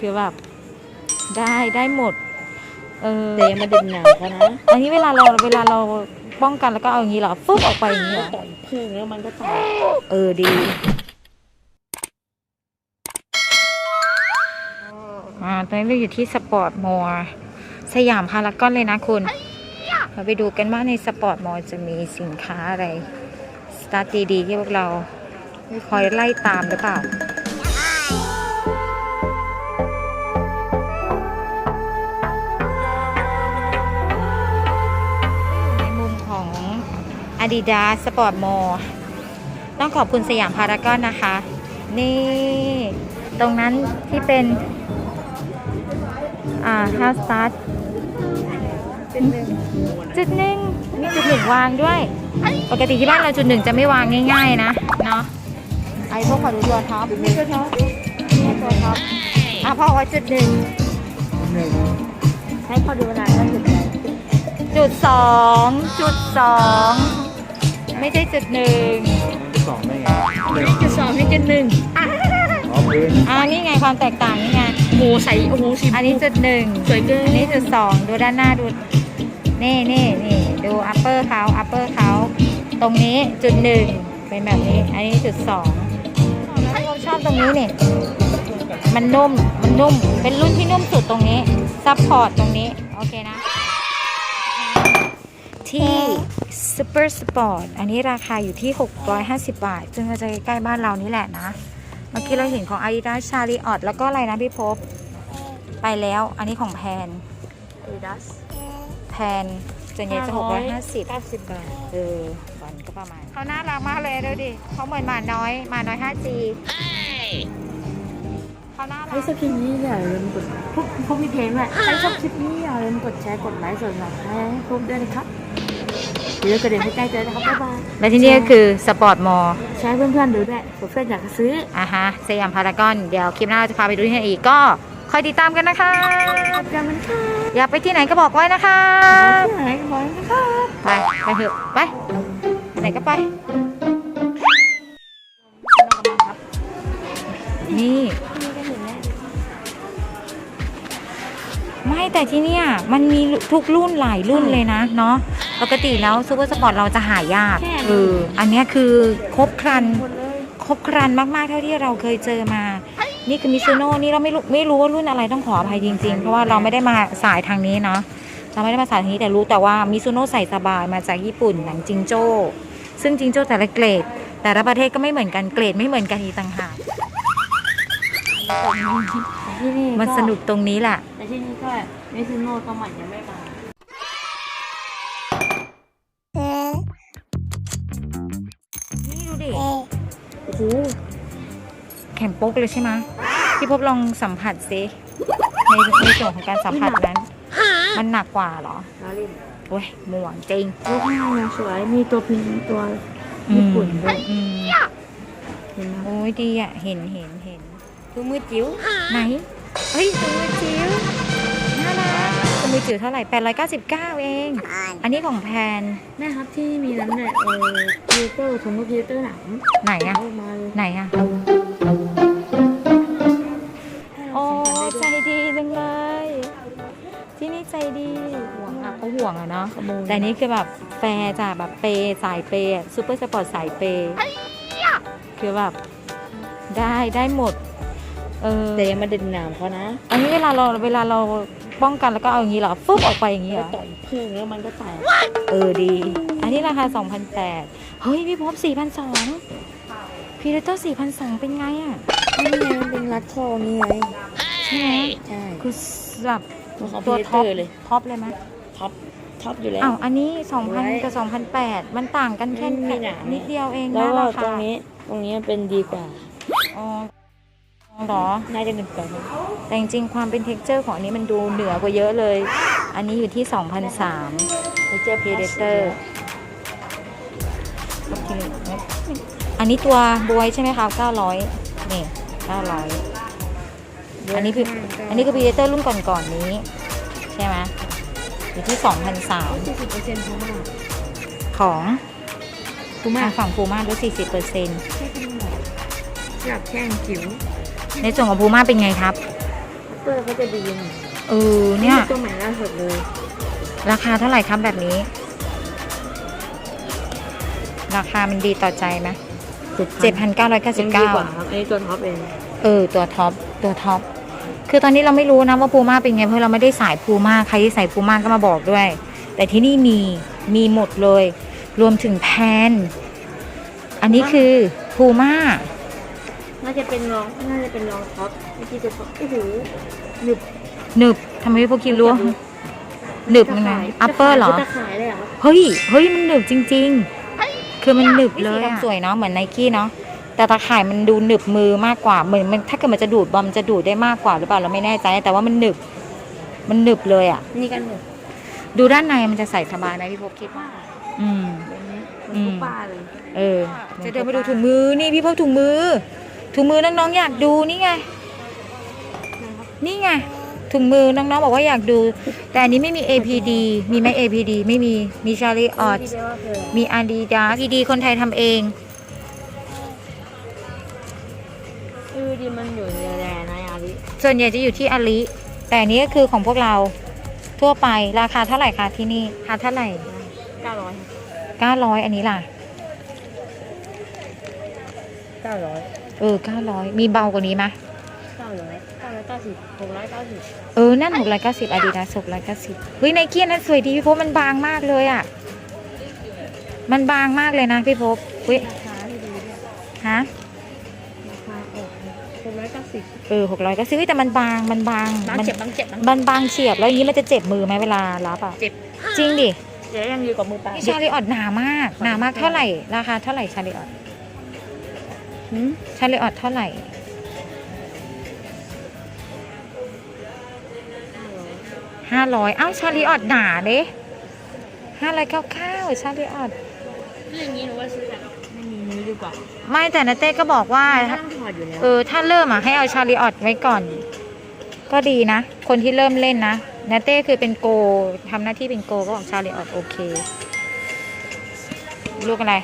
คือแบบได้ได้หมด เออแต่อยังมาดึงหนังเขานะอันนี้เวลาเราเวลาเราป้องกันแล้วก็เอาอย่างนี้เหรอฟึบออกไปอย่างนี้เหรอต่อยพึ่งแล้วมันก็ตายเออดีอ่าตอนนี้เราอยู่ที่สปอร์ตมอลล์สยามพารากอนเลยนะคุณเราไปดูกันว่าในสปอร์ตมอลล์จะมีสินค้าอะไร สตาร์ทดีๆที่พวกเราคอยไล่ตามหรือเปล่า Adidas Sport Mall ต้องขอบคุณสยามพารากอนนะคะ นี่ตรงนั้นที่เป็น อ่าถ้าสตาร์ทจุดหนึ่งจุดหนึ่งมีจุดหนึ่งวางด้วย ปกติที่บ้านเราจุดหนึ่งจะไม่วางง่ายๆนะเนาะไอ้พวกขอดูตัวท็อปนี่ตัวท็อปนี่ตัวท็อปอะพ่อว่าจุดหนึ่งให้พอดูนานแล้วจุดไหนจุดสองจุดสอง ไม่ใช่จุดหนึ่งสองได้ไงจุดสองให้จุดหนึ่งอ๋อพื้นอ่านี่ไงความแตกต่างนี่ไงโหใสโอ้โหสีอันนี้จุดหนึ่งสวยเกินอันนี้จุดสองดูด้านหน้าดูนี่นี่นี่ดูอัปเปอร์เขาอัปเปอร์เขาตรงนี้จุดหนึ่งเป็นแบบนี้ อันนี้จุดสองเราชอบตรงนี้นี่มันนุ่มมันนุ่มเป็นรุ่นที่นุ่มสุดตรงนี้ซัพพอร์ตตรงนี้ โอเคนะที่ Super Sport อันนี้ราคาอยู่ที่ 650 บาท ซึ่งก็จะใกล้ๆบ้านเรานี่แหละนะ เมื่อกี้เราเห็นของ Adidas c h a r i o t แล้วก็อะไรนะพี่พบ ไปแล้วอันนี้ของแพนดีดัสแพนส่วนใหญ่จะ650เก้าสิบบาทเออวันก็ประมาณเขาน่ารักมากเลยดูดิเขาเหมือนหมาน้อยหมาน้อย 5G เขาน่ารัให้กชอบคลิปนี้อย่าลืมกดพวกพวกมีเพลงด้วยใครชอบคลิปนี้อย่าลืมกดแชร์กดไลค์ส่วนหลักให้ให้พวกด้วยนะครับ เดี๋ยวกระเด็นให้ใกล้เจอนะครับบ๊ายบายและที่นี่ก็คือสปอร์ตมอลแชร์ให้เพื่อนๆดูด้วยเพื่อนๆอยากจะซื้อ อะฮะสยามพารากอน เดี๋ยวคลิปหน้าเราจะพาไปดูที่ไหนอีกก็คอยติดตามกันนะคะอบคุณมันค่ะอยากไปที่ไหนก็บอกไว้นะคะที่ไหนก็บอกนะคะไปไปเถอะไปไปไหนก็ไป นี่ แต่ที่เนี่ยมันมีทุกรุ่นหลายรุ่นเลยนะเนาะปกติแล้วซูเปอร์สปอร์ตเราจะหายากเอออันเนี้ยคือครบครันหมดเลยครบครันมากๆเท่าที่เราเคยเจอมา นี่คือมิซูโน่นี่เราไม่รู้ไม่รู้ว่ารุ่นอะไรต้องขออภัยจริงๆ เพราะว่าเราไม่ได้มาสายทางนี้เนาะเราไม่ได้มาสายทางนี้แต่รู้แต่ว่ามิซูโน่ใส่สบายมาจากญี่ปุ่นหนังจิงโจ้ ซึ่งจิงโจ้แต่ละเกรด แต่ละประเทศก็ไม่เหมือนกันเกรดไม่เหมือนกันอีกต่างหากแต่ที่นี่มันสนุกตรงนี้แหละแต่ที่นี่ก็ มิซูโน่ก็มันยังไม่มานี่ดูดิโอ้โหแข็งโป๊กเลยใช่ไหมพี่พบลองสัมผัสซิในในส่วนของการสัมผัสนั้น มันหนักกว่าเหรอลาลินโอ้ยหม่วงจริงรูปหน้ายังสวยมีตัวพิมพ์ตัวญี่ปุ่นด้วยอืมเห็นไหมโอ้ยดีอะ เห็นเห็นเห็นตัวมือจิ๋วไหนเฮ้ยตัวมือจิ๋วน่ารักตัวมื อจิ๋วเท่าไหร่ 899 เอง อันนี้ของแพน แม่ครับที่มีนั้นเนี่ยเออพิวเตอร์ถุงมือพิวเตอร์หนังไหนอะเอามาเลยไหนอะโอ้ใจดีจังเลย ที่นี่ใจดีห่วงอะเขาห่วงอะเนาะ ขโมยแต่นี่คือแบบแฟร์จ้ะแบบเปย์สายเปย์ซูเปอร์สปอร์ตสายเปย์คือแบบได้ได้หมด เออแต่อยังมาดึงหนามเขานะ อันนี้เวลาเราเวลาเรา ป้องกันแล้วก็เอาอย่างนี้เหรอฟึบออกไปอย่างนี้เหรก็อต่อยพึ่งแล้วมันก็ตายเออดี อันนี้ราคา2,008เฮ้ยพี่พบ4,200พีเดเตอร์4,200เป็นไงอะนี่ไงมันเป็นรัดคอนี่ไงใช่ไหมใช่คือแบบตัวของตัวพิวเตท็ออปร์เลยท็อปเลยไหมท็อปท็อปอยู่แล้วอ้าวอันนี้ไว้2,000 กับ 2,008 มันต่างกันแค่ไม่มีหนามนิดเดียวเองแล้วนะก็ราตรคางนี้ตรงนี้เป็นดีกว่าอ๋อเหรอ น่าจะหนึ่งกว่าครับแต่จริงๆความเป็นเท็กเจอร์ของอันนี้มันดูเหนือกว่าเยอะเลย อันนี้อยู่ที่2,003ไปเจอ Predator โอเคอันนี้ตัวบวยใช่ไหมคะ900นี่900 อันนี้คืออันนี้คือ Predator รุ่นก่อนๆนี้ ใช่ไหมอยู่ที่2,003สี่สิบเปอร์เซ็นต์ของมันของคุ้มมาอ่ากฝั่งพูม่าลด40%แค่ขนาดจับแข้งจิ๋ว ในส่วนของพูม่าเป็นไงครับเตอร์เขาจะดีหน่อยเออเนี่ย ตัวใหม่ล่าสุดเลย ราคาเท่าไหร่ครับแบบนี้ ราคามันดีต่อใจไหมเจ็ดพันเก้าร้อยเก้าสิบดีเก้ากว่าครับอันนี้ตัวท็อปเอง เออ ตัวท็อป ตัวท็อป คือตอนนี้เราไม่รู้นะว่าพูม่าเป็นไง เพราะเราไม่ได้สายพูม่า ใครที่ใส่พูม่าก็มาบอกด้วย แต่ที่นี่มี มีหมดเลย รวมถึงแพน อันนี้คือพูม่า น่าจะเป็นรองน่าจะเป็นรองท็อปเมื่อกี้จะท็อปโอ้โหหนึบหนึบทำไมพวกกินรู้หนึบยังไงอัปเปอร์เหรอตะข่ายเลยเหรอครับเฮ้ย เฮ้ย มันหนึบจริง ๆ คือมันหนึบเลยอะสวยเนาะ เหมือนไนกี้เนาะ แต่ตาข่ายมันดูหนึบมือมากกว่า เหมือนมันถ้าเกิดมันจะดูดบอลมันจะดูดได้มากกว่าหรือเปล่าเราไม่แน่ใจ แต่ว่ามันหนึบ มันหนึบเลยอะนี่กันหนึบดูด้านในมันจะใส่สบายไหมพี่พบคิดว่า อืมแบบนี้เหมือนอืมตุ๊กป้าเลย เออ จะเดินไปดูถุงมือ นี่พี่พบถุงมือ ถุงมือน้องๆอยากดูนี่ไง นี่ไงถุงมือน้องๆบอกว่าอยากดู แต่อันนี้ไม่มี APD มีไหม APD ไม่มีมีชาลีออดที่แปลว่าคืออะไรมีอาดีดาพีดีคนไทยทำเองคือดีมันอยู่ในแรนะอาลิส่วนใหญ่จะอยู่ที่อาลีแต่อันนี้ก็คือของพวกเราทั่วไปราคาเท่าไหร่คะที่นี่ราคาเท่าไหร่เก้าร้อย900อันนี้ล่ะเก้าร้อย เออ900มีเบากว่านี้ไหมเก้าร้อยเก้าร้อยเก้าสิบหกร้อยเก้าสิบเออนั่น690อาดิดาส690เฮ้ยไนกี้นั้นสวยดีพี่พบมันบางมากเลยอะมันบางมากเลยนะพี่พบเฮ้ยราคาที่ดีด้วยฮะราคาออกหกร้อยเก้าสิบเออ690เฮ้ยแต่มันบางมันบางบางมันเจ็บบางเจ็บบางมันบางเฉียบแล้วอย่างนี้มันจะเจ็บมือไหมเวลารับอะเจ็บจริงดิเดี๋ยวยังอยู่กับมือเปล่าชาลีออดหนามากหนามากเท่าไหร่ราคาเท่าไหร่ชาลีออดหืม ชาลีออดเท่าไหร่ห้าร้อยอ้าวชาลีออดหนาเด้ห้าร้อยเก้าเก้าชาลีออดเรื่องนี้หนูว่าซื้อแบบไม่มีนี้ดีกว่าไม่แต่นาเต้ก็บอกว่าไม่ต้องถอดอยู่แล้วเออถ้าเริ่มอะให้เอาชาลีออดไว้ก่อน ก็ดีนะ คนที่เริ่มเล่นนะนาเต้คือเป็นโกทำหน้าที่เป็นโกก็บอกชาลีออดโอเค ลูกอะไร